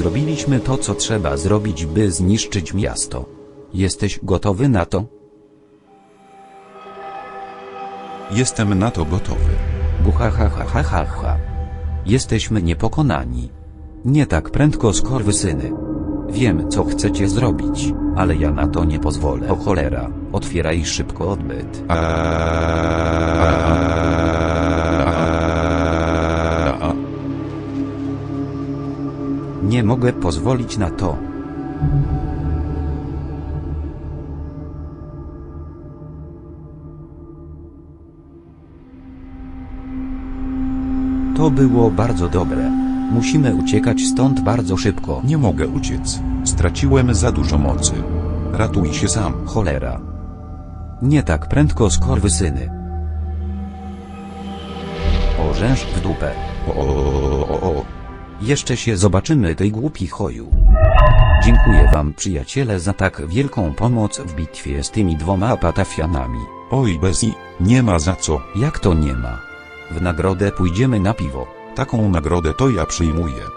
Zrobiliśmy to, co trzeba zrobić, by zniszczyć miasto. Jesteś gotowy na to? Jestem na to gotowy. Bucha ha ha ha ha ha. Jesteśmy niepokonani. Nie tak prędko skorwysyny. Wiem, co chcecie zrobić, ale ja na to nie pozwolę. O cholera, otwieraj szybko odbyt. Nie mogę pozwolić na to. To było bardzo dobre. Musimy uciekać stąd bardzo szybko. Nie mogę uciec. Straciłem za dużo mocy. Ratuj się sam. Cholera. Nie tak prędko skorwysyny. Orzęż w dupę. O, o, o, o. Jeszcze się zobaczymy tej głupi choju. Dziękuję wam przyjaciele za tak wielką pomoc w bitwie z tymi dwoma patafianami. Oj, Bezi, nie ma za co. Jak to nie ma? W nagrodę pójdziemy na piwo. Taką nagrodę to ja przyjmuję.